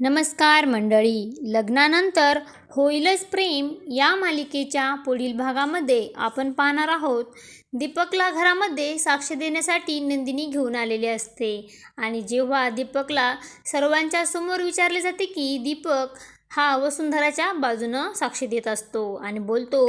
नमस्कार मंडळी. लग्नानंतर होईलच प्रेम या मालिकेच्या पुढील भागामध्ये आपण पाहणार आहोत. दीपकला घरामध्ये साक्ष देण्यासाठी नंदिनी घेऊन आलेली असते आणि जेव्हा दीपकला सर्वांच्या समोर विचारले जाते की दीपक हा वसुंधराच्या बाजूनं साक्ष देत असतो आणि बोलतो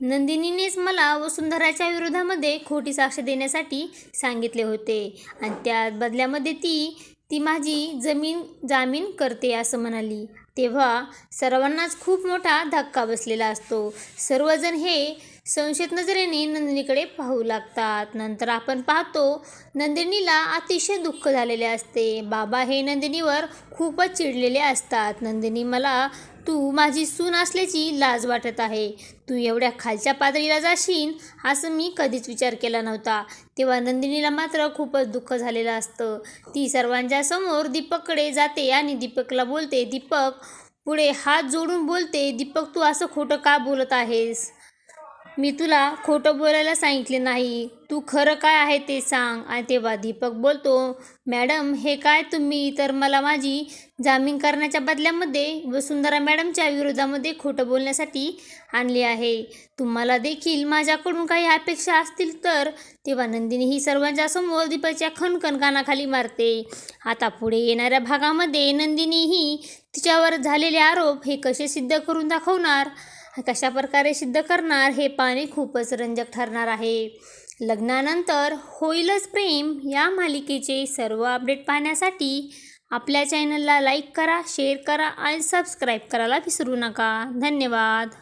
नंदिनीनेच मला वसुंधराच्या विरोधामध्ये खोटी साक्ष देण्यासाठी सांगितले होते आणि त्या बदल्यामध्ये ती ती माझी जमीन जामीन करते असं म्हणाली. तेव्हा सर्वांनाच खूप मोठा धक्का बसलेला असतो. सर्वजण हे संशयित नजरेने नंदिनीकडे पाहू लागतात. नंतर आपण पाहतो नंदिनीला अतिशय दुःख झालेले असते. बाबा हे नंदिनीवर खूपच चिडलेले असतात. नंदिनी मला तू माझी सून असल्याची लाज वाटत आहे. तू एवढ्या खालच्या पातळीला जाशील असं मी कधीच विचार केला नव्हता. तेव्हा नंदिनीला मात्र खूपच दुःख झालेलं असतं. ती सर्वांच्या समोर दीपककडे जाते आणि दीपकला बोलते दीपक पुढे हात जोडून बोलते दीपक तू असं खोटं का बोलत आहेस? मी तुला खोटं बोलायला सांगितले नाही. तू खरं काय आहे ते सांग. आणि तेव्हा दीपक बोलतो मॅडम हे काय तुम्ही? तर मला माझी जामीन करण्याच्या बदल्यामध्ये वसुंधरा मॅडमच्या विरोधामध्ये खोटं बोलण्यासाठी आणले आहे. तुम्हाला देखील माझ्याकडून काही अपेक्षा असतील तर तेव्हा नंदिनी ही सर्वांच्या समोर दीपकच्या खणखण कानाखाली मारते. आता पुढे येणाऱ्या भागामध्ये नंदिनी ही तिच्यावर झालेले आरोप हे कसे सिद्ध करून दाखवणार? कशा प्रकारे सिद्ध करणार हे पाणी खूपच रंजक ठरणार आहे. लग्नानंतर होईलच प्रेम या मालिकेचे सर्व अपडेट पाहण्यासाठी आपल्या चॅनलला लाईक करा शेअर करा आणि सबस्क्राईब करायला विसरू नका. धन्यवाद.